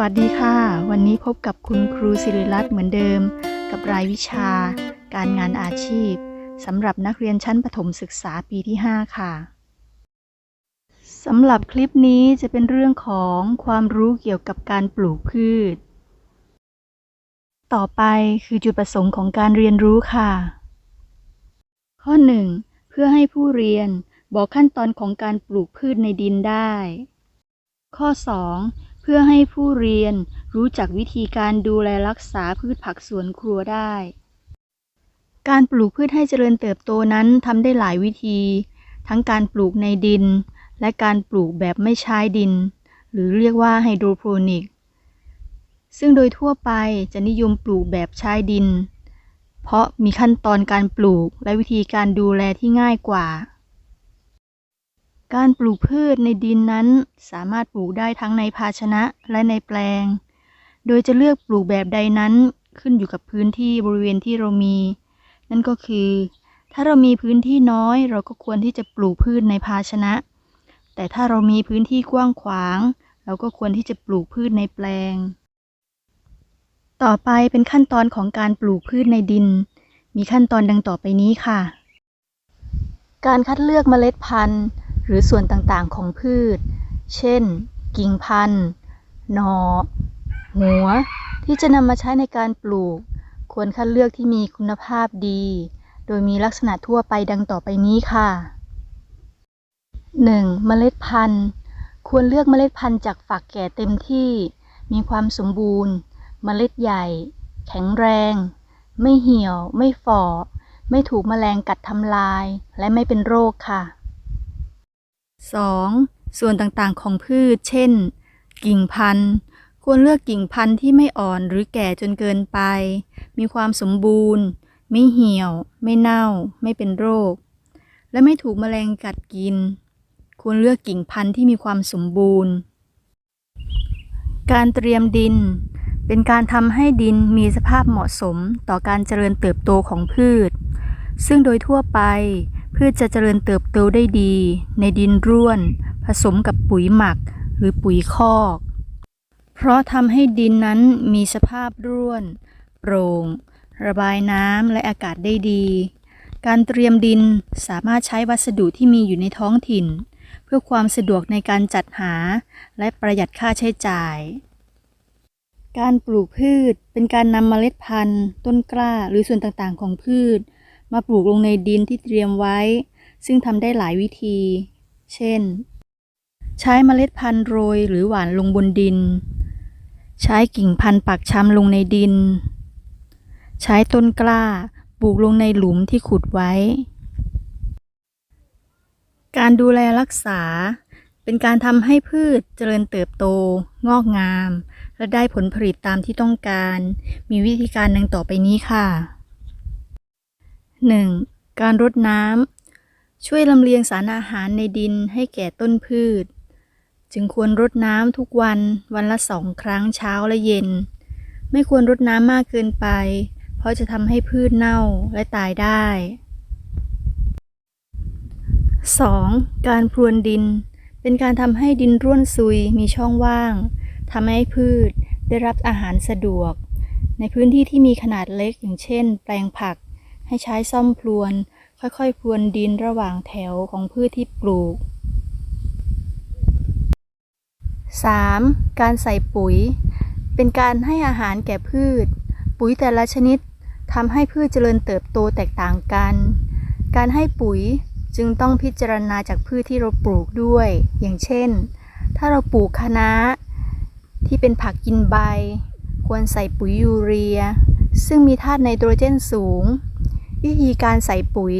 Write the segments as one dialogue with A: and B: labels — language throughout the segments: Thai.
A: วัสดีค่ะ วันนี้พบกับคุณครูสิริรัตน์เหมือนเดิม กับรายวิชา การงานอาชีพสำหรับนักเรียนชั้นประถมศึกษาปีที่ 5 ค่ะสำหรับคลิปนี้จะเป็นเรื่องของความรู้เกี่ยวกับการปลูกพืช ต่อไปคือจุดประสงค์ของการเรียนรู้ค่ะ ข้อ 1 เพื่อให้ผู้เรียนบอกขั้นตอนของการปลูกพืชในดินได้ ข้อ 2 เพื่อให้ผู้เรียนรู้จักวิธีการดูแลรักษาพืชผักสวนครัวได้ การปลูกพืชให้เจริญเติบโตนั้นทำได้หลายวิธี ทั้งการปลูกในดิน และการปลูกแบบไม่ใช้ดิน หรือเรียกว่าไฮโดรโปนิก ซึ่งโดยทั่วไปจะนิยมปลูกแบบใช้ดิน เพราะมีขั้นตอนการปลูกและวิธีการดูแลที่ง่ายกว่า การปลูกพืชในดินนั้นสามารถปลูกได้ทั้งในภาชนะและในแปลง โดยจะเลือกปลูกแบบใดนั้นขึ้นอยู่กับพื้นที่บริเวณที่เรามี นั่นก็คือ ถ้าเรามีพื้นที่น้อยเราก็ควรที่จะปลูกพืชในภาชนะ แต่ถ้าเรามีพื้นที่กว้างขวาง เราก็ควรที่จะปลูกพืชในแปลง ต่อไปเป็นขั้นตอนของการปลูกพืชในดิน มีขั้นตอนดังต่อไปนี้ค่ะ การคัดเลือกเมล็ดพันธุ์ หรือส่วนต่างๆของพืช เช่น กิ่งพันธุ์หนอหัว ที่จะนำมาใช้ในการปลูก ควรคัดเลือกที่มีคุณภาพดี โดยมีลักษณะทั่วไปดังต่อไปนี้ค่ะ 1. เมล็ดพันธุ์ ควรเลือกเมล็ดพันธุ์จากฝักแก่เต็มที่ มีความสมบูรณ์ เมล็ดใหญ่ แข็งแรง ไม่เหี่ยว ไม่ฝ่อ ไม่ถูกแมลงกัดทำลาย และไม่เป็นโรคค่ะ 2. ส่วนต่างๆของพืช เช่น กิ่งพันธุ์ ควรเลือกกิ่งพันธุ์ที่ไม่อ่อนหรือแก่จนเกินไป มีความสมบูรณ์ ไม่เหี่ยว ไม่เน่า ไม่เป็นโรค และไม่ถูกแมลงกัดกิน ควรเลือกกิ่งพันธุ์ที่มีความสมบูรณ์ การเตรียมดิน เป็นการทำให้ดินมีสภาพเหมาะสมต่อการเจริญเติบโตของพืช ซึ่งโดยทั่วไป พืชจะเจริญเติบโตได้ดี ในดินร่วน ผสมกับปุ๋ยหมักหรือปุ๋ยคอก เพราะทำให้ดินนั้นมีสภาพร่วน โปร่ง ระบายน้ำและอากาศได้ดี การเตรียมดินสามารถใช้วัสดุที่มีอยู่ในท้องถิ่น เพื่อความสะดวกในการจัดหา และประหยัดค่าใช้จ่ายการปลูกพืชเป็นการนำเมล็ดพันธุ์ ต้นกล้าหรือส่วนต่างๆ ของพืช มาปลูกลงในดินที่เตรียมไว้ ซึ่งทำได้หลายวิธี เช่น ใช้เมล็ดพันธุ์โรยหรือหว่านลงบนดิน ใช้กิ่งพันธุ์ปักชำลงในดิน ใช้ต้นกล้าปลูกลงในหลุมที่ขุดไว้ การดูแลรักษาเป็นการทำให้พืชเจริญเติบโต งอกงาม และได้ผลผลิตตามที่ต้องการ มีวิธีการดังต่อไปนี้ค่ะ 1. การรดน้ำ ช่วยลำเลียงสารอาหารในดินให้แก่ต้นพืช จึงควรรดน้ำทุกวันวันละสองครั้งเช้าและเย็น ไม่ควรรดน้ำมากเกินไป เพราะจะทำให้พืชเน่าและตายได้ 2. การพรวนดิน เป็นการทำให้ดินร่วนซุยมีช่องว่างทำให้พืชได้รับอาหารสะดวก ในพื้นที่ที่มีขนาดเล็กอย่างเช่น แปลงผัก ให้ใช้ซ่อมพรวน ค่อยๆพรวนดินระหว่างแถวของพืชที่ปลูก 3. การใส่ปุ๋ย เป็นการให้อาหารแก่พืช ปุ๋ยแต่ละชนิดทำให้พืชเจริญเติบโตแตกต่างกัน การให้ปุ๋ยจึงต้องพิจารณาจากพืชที่เราปลูกด้วย อย่างเช่น ถ้าเราปลูกคะน้า ที่เป็นผักกินใบ ควรใส่ปุ๋ยยูเรีย ซึ่งมีธาตุไนโตรเจนสูง วิธีการใส่ปุ๋ย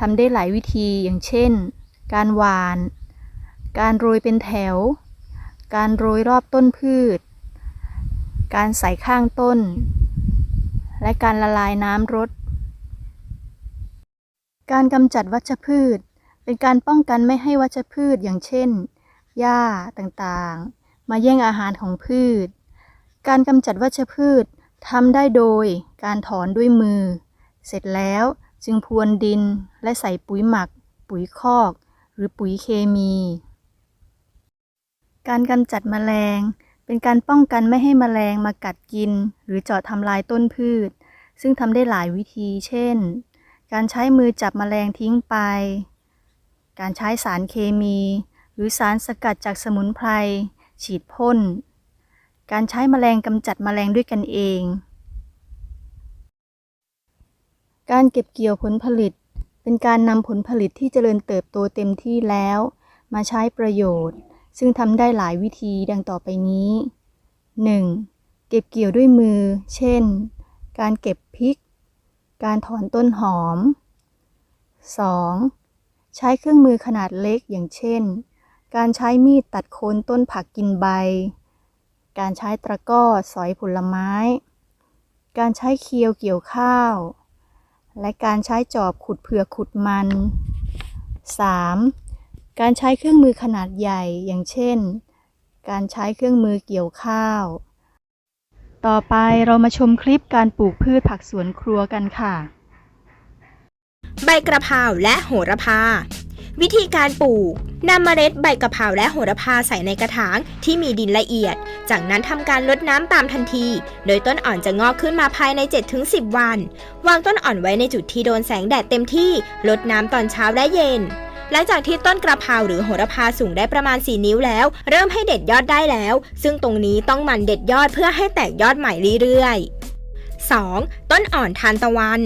A: ทำได้หลายวิธีอย่างเช่น การหวาน การโรยเป็นแถว การโรยรอบต้นพืช การใส่ข้างต้น และการละลายน้ำรด การกำจัดวัชพืช เป็นการป้องกันไม่ให้วัชพืชอย่างเช่น หญ้าต่างๆ มาแย่งอาหารของพืช การกำจัดวัชพืชทำได้โดยการถอนด้วยมือ เสร็จแล้วจึงพรวนดินและใส่ปุ๋ยหมัก ปุ๋ยคอก หรือปุ๋ยเคมี การกำจัดแมลง เป็นการป้องกันไม่ให้แมลงมากัดกิน หรือเจาะทำลายต้นพืช ซึ่งทำได้หลายวิธี เช่น การใช้มือจับแมลงทิ้งไป การใช้สารเคมี หรือสารสกัดจากสมุนไพร ฉีดพ่น การใช้แมลงกำจัดแมลงด้วยกันเอง การเก็บเกี่ยวผลผลิต เป็นการนำผลผลิตที่เจริญเติบโตเต็มที่แล้ว มาใช้ประโยชน์ ซึ่งทำได้หลายวิธีดังต่อไปนี้ 1. เก็บเกี่ยวด้วยมือ เช่น การเก็บพริก การถอนต้นหอม 2. ใช้เครื่องมือขนาดเล็กอย่างเช่น การใช้มีดตัดโคนต้นผักกินใบ การใช้ตะกร้อสอยผลไม้ การใช้เคียวเกี่ยวข้าว และการใช้จอบขุดเผือกขุดมัน 3. การใช้เครื่องมือขนาดใหญ่อย่างเช่น การใช้เครื่องมือเกี่ยวข้าว ต่อไปเรามาชมคลิปการปลูกพืชผักสวนครัวกันค่ะ
B: ใบกระเพราและโหระพา วิธีการปลูกนำเมล็ดใบกระเพราและโหระพาใส่ในกระถางที่มีดินละเอียด จากนั้นทำการรดน้ำตามทันที โดยต้นอ่อนจะงอกขึ้นมาภายใน 7-10 วัน วางต้นอ่อนไว้ในจุดที่โดนแสงแดดเต็มที่รดน้ำตอนเช้าและเย็น หลังจากที่ต้นกระเพราหรือโหระพาสูงได้ประมาณ 4 นิ้วแล้ว เริ่มให้เด็ดยอดได้แล้ว ซึ่งตรงนี้ต้องมันเด็ดยอดเพื่อให้แตกยอดใหม่เรื่อยๆ 2. ต้นอ่อนทานตะวัน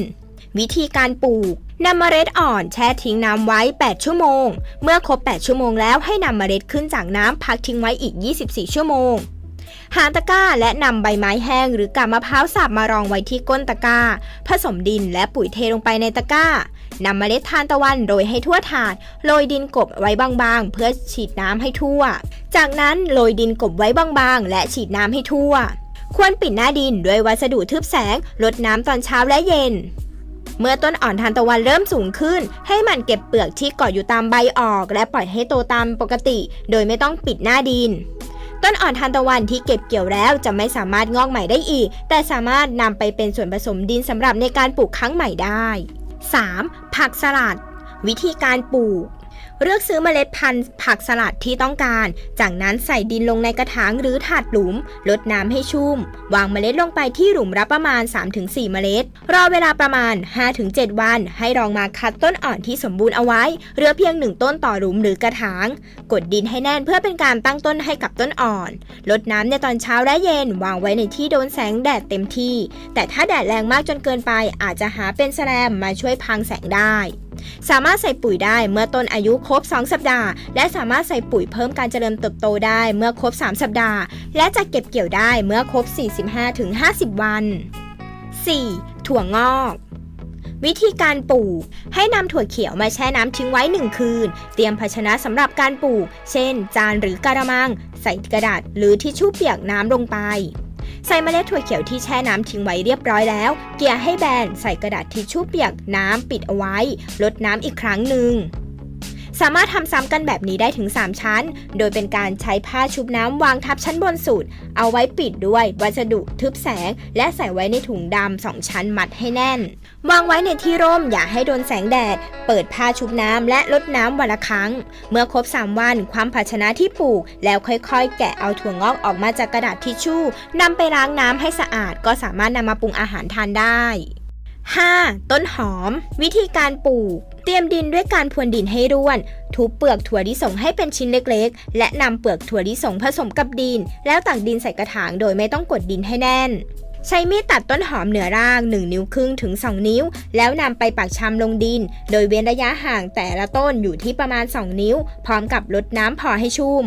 B: วิธีการปลูกนำเมล็ดอ่อนแช่ทิ้งน้ำไว้ 8 ชั่วโมง เมื่อครบ 8 ชั่วโมงแล้วให้นำเมล็ดขึ้นจากน้ำพักทิ้งไว้อีก 24 ชั่วโมง หาตะกร้าและนำใบไม้แห้งหรือกาบมะพร้าวสับมารองไว้ที่ก้นตะกร้า ผสมดินและปุ๋ยเทลงไปในตะกร้านำเมล็ดทานตะวันโรยให้ทั่วถาด โรยดินกบไว้บางๆ เพื่อฉีดน้ำให้ทั่ว จากนั้นโรยดินกบไว้บางๆ และฉีดน้ำให้ทั่ว ควรปิดหน้าดินด้วยวัสดุทึบแสง ลดน้ำตอนเช้าและเย็น เมื่อต้นอ่อนทานตะวันเริ่มสูงขึ้น ให้มันเก็บเปลือกที่เกาะอยู่ตามใบออก และปล่อยให้โตตามปกติ โดยไม่ต้องปิดหน้าดิน ต้นอ่อนทานตะวันที่เก็บเกี่ยวแล้วจะไม่สามารถงอกใหม่ได้อีก แต่สามารถนำไปเป็นส่วนผสมดินสำหรับในการปลูกครั้งใหม่ได้ 3. ผักสลัด วิธีการปลูก เลือกซื้อเมล็ดพันธุ์ผักสลัดที่ต้องการ จากนั้นใส่ดินลงในกระถางหรือถาดหลุมลดน้ำให้ชุ่ม วางเมล็ดลงไปที่หลุมรับประมาณ 3-4 เมล็ด รอเวลาประมาณ 5-7 วัน ให้ลองมาคัดต้นอ่อนที่สมบูรณ์เอาไว้เหลือเพียงหนึ่งต้นต่อหลุมหรือกระถาง กดดินให้แน่นเพื่อเป็นการตั้งต้นให้กับต้นอ่อนลดน้ำในตอนเช้าและเย็นวางไว้ในที่โดนแสงแดดเต็มที่ แต่ถ้าแดดแรงมากจนเกินไปอาจจะหาเป็นแสลมมาช่วยพังแสงได้สามารถใส่ปุ๋ยได้เมื่อต้นอายุครบ 2 สัปดาห์ และสามารถใส่ปุ๋ยเพิ่มการเจริญเติบโตได้เมื่อครบ 3 สัปดาห์ และจะเก็บเกี่ยวได้เมื่อครบ 45-50 วัน 4. ถั่วงอกวิธีการปลูก ให้นำถั่วเขียวมาแช่น้ำทิ้งไว้1คืน เตรียมภาชนะสำหรับการปลูก เช่น จานหรือกระมัง ใส่กระดาษหรือทิชชู่เปียกน้ำลงไป ใส่เมล็ดถั่วเขียวที่แช่น้ำทิ้งไว้เรียบร้อยแล้ว เกี่ยให้แบน ใส่กระดาษทิชชู่เปียกน้ำปิดเอาไว้ ลดน้ำอีกครั้งหนึ่ง สามารถทำซ้ำกันแบบนี้ได้ถึง 3 ชั้น โดยเป็นการใช้ผ้าชุบน้ำวางทับชั้นบนสุด เอาไว้ปิดด้วยวัสดุทึบแสง และใส่ไว้ในถุงดำสองชั้นมัดให้แน่น วางไว้ในที่ร่มอย่าให้โดนแสงแดด เปิดผ้าชุบน้ำและลดน้ำวันละครั้ง เมื่อครบ 3 วัน ความภาชนะที่ปลูก แล้วค่อยๆ แกะเอาถั่วงอกออกมาจากกระดาษทิชชู่นำไปล้างน้ำให้สะอาด ก็สามารถนำมาปรุงอาหารทานได้ 5. ต้นหอม วิธีการปลูก เตรียมดินด้วยการพรวนดินให้ร่วน ทุบเปลือกถั่วลิสงให้เป็นชิ้นเล็กๆ และนำเปลือกถั่วลิสงผสมกับดิน แล้วตักดินใส่กระถางโดยไม่ต้องกดดินให้แน่น ใช้มีดตัดต้นหอมเหนือราก 1 นิ้วครึ่งถึง 2 นิ้ว แล้วนำไปปักชำลงดิน โดยเว้นระยะห่างแต่ละต้นอยู่ที่ประมาณ 2 นิ้ว พร้อมกับลดน้ำพอให้ชุ่ม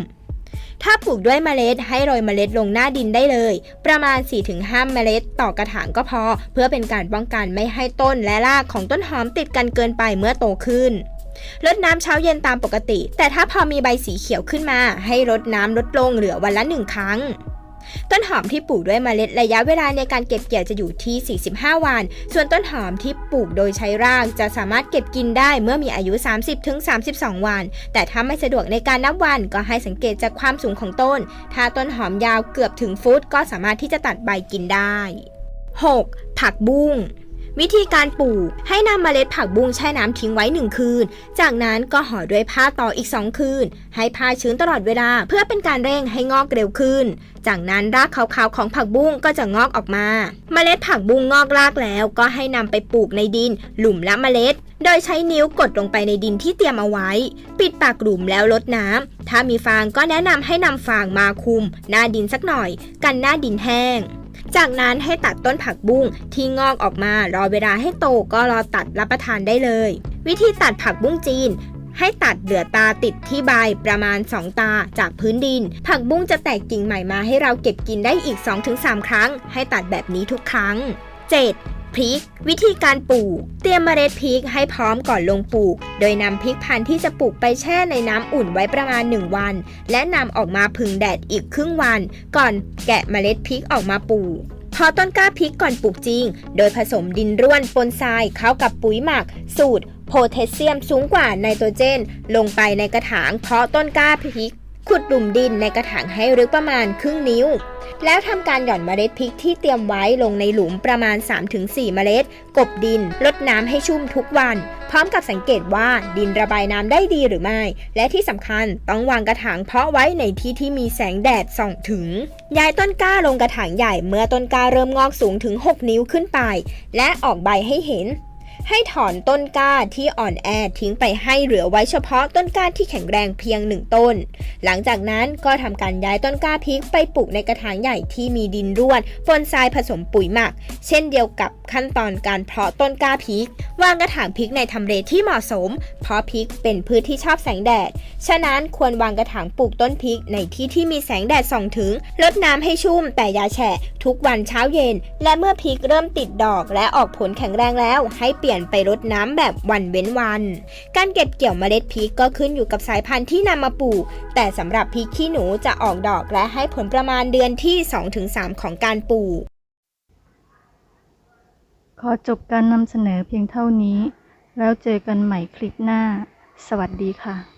B: ถ้าปลูกด้วยเมล็ดให้โรยเมล็ดลงหน้าดินได้เลย ประมาณ 4-5 เมล็ดต่อกระถางก็พอ เพื่อเป็นการป้องกันไม่ให้ต้นและรากของต้นหอมติดกันเกินไปเมื่อโตขึ้นลดน้ำเช้าเย็นตามปกติ แต่ถ้าพอมีใบสีเขียวขึ้นมา ให้ลดน้ำลดลงเหลือวันละหนึ่งครั้ง ต้นหอมที่ปลูกด้วยเมล็ดระยะเวลาในการเก็บเกี่ยวจะอยู่ที่ 45 วัน ส่วนต้นหอมที่ปลูกโดยใช้รากจะสามารถเก็บกินได้เมื่อมีอายุ 30-32 วัน แต่ถ้าไม่สะดวกในการนับวันก็ให้สังเกตจากความสูงของต้น ถ้าต้นหอมยาวเกือบถึงฟุต ก็สามารถที่จะตัดใบกินได้ 6. ผักบุ้ง วิธีการปลูกให้นำเมล็ดผักบุ้งแช่น้ำทิ้งไว้หนึ่งคืน จากนั้นก็ห่อด้วยผ้าต่ออีก 2 คืน ให้ผ้าชื้นตลอดเวลา เพื่อเป็นการเร่งให้งอกเร็วขึ้น จากนั้นรากขาวๆของผักบุ้งก็จะงอกออกมา เมล็ดผักบุ้งงอกรากแล้ว ก็ให้นำไปปลูกในดิน หลุมละเมล็ด โดยใช้นิ้วกดลงไปในดินที่เตรียมเอาไว้ ปิดปากหลุมแล้วลดน้ำถ้ามีฟางก็แนะนำให้นำฟางมาคุม หน้าดินสักหน่อย กันหน้าดินแห้ง จากนั้นให้ตัดต้นผักบุ้งที่งอกออกมารอเวลาให้โตก็รอตัดรับประทานได้เลย วิธีตัดผักบุ้งจีนให้ตัดเหลือตาติดที่ใบประมาณ 2 ตาจากพื้นดิน ผักบุ้งจะแตกกิ่งใหม่มาให้เราเก็บกินได้อีก 2-3 ครั้ง ให้ตัดแบบนี้ทุกครั้ง 7. พริก วิธีการปลูก เตรียมเมล็ดพริกให้พร้อมก่อนลงปลูก โดยนำพริกพันธุ์ที่จะปลูกไปแช่ในน้ำอุ่นไว้ประมาณ 1 วัน และนำออกมาพึ่งแดดอีกครึ่งวัน ก่อนแกะเมล็ดพริกออกมาปลูกพอต้นกล้าพริกก่อนปลูกจริง โดยผสมดินร่วนปนทรายเข้ากับปุ๋ยหมัก สูตร โพแทสเซียมสูงกว่าไนโตรเจน ลงไปในกระถางเพาะต้นกล้าพริก ขุดหลุมดินในกระถางให้ลึกประมาณครึ่งนิ้ว แล้วทำการหย่อนเมล็ดพริกที่เตรียมไว้ลงในหลุมประมาณ 3-4 เมล็ด กบดินลดน้ำให้ชุ่มทุกวัน พร้อมกับสังเกตว่าดินระบายน้ำได้ดีหรือไม่ และที่สำคัญต้องวางกระถางเพาะไว้ในที่ที่มีแสงแดดส่องถึง ย้ายต้นกล้าลงกระถางใหญ่เมื่อต้นกล้าเริ่มงอกสูงถึง 6 นิ้วขึ้นไป และออกใบให้เห็น ให้ถอนต้นกล้าที่อ่อนแอทิ้งไปให้เหลือไว้เฉพาะต้นกล้าที่แข็งแรงเพียงหนึ่งต้น หลังจากนั้นก็ทำการย้ายต้นกล้าพริกไปปลูกในกระถางใหญ่ที่มีดินร่วนปนทรายผสมปุ๋ยหมัก เช่นเดียวกับขั้นตอนการเพาะต้นกล้าพริก วางกระถางพริกในทำเลที่เหมาะสม เพราะพริกเป็นพืชที่ชอบแสงแดด ฉะนั้นควรวางกระถางปลูกต้นพริกในที่ที่มีแสงแดดส่องถึงลดน้ำให้ชุ่มแต่อย่าแฉะทุกวันเช้าเย็น และเมื่อพริกเริ่มติดดอกและออกผลแข็งแรงแล้วให้เปลี่ยนลี่ยนไปรดน้ำแบบวันเว้นวัน การเก็บเกี่ยวเมล็ดพริกก็ขึ้นอยู่กับสายพันธุ์ที่นำมาปลูก แต่สำหรับพริกขี้หนูจะออกดอกและให้ผลประมาณเดือนที่ 2-3 ของการปลูก
A: ขอจบการนำเสนอเพียงเท่านี้ แล้วเจอกันใหม่คลิปหน้า สวัสดีค่ะ